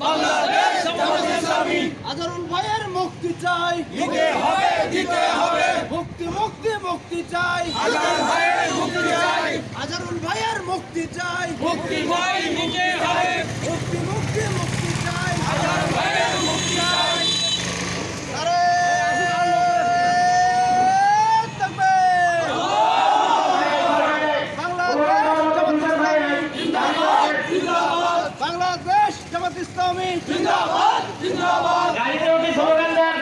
বাংলাদেশ ইসলামী। আজরুল ভাইয়ের মুক্তি চাই। দিতে হবে দিতে হবে। মুক্তি মুক্তি মুক্তি চাই। আজাদ ভাইয়ের মুক্তি চাই। আজরুল ভাইয়ের মুক্তি চাই। মুক্তি ভাই নিজে হবে মুক্তি মুক্তি মুক্তি চাই আজাদ ভাইয়ের মুক্তি চাই আরে তাকবীর! বাংলাদেশ জামাত ইসলামী। জিন্দাবাদ জিন্দাবাদ। গাড়িতে উঠে স্লোগান দেন।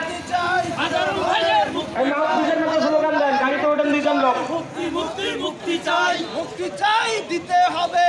স্লোগান দেন। গাড়িতে ওঠেন দুইজন লোক। মুক্তি মুক্তি মুক্তি চাই। মুক্তি চাই দিতে হবে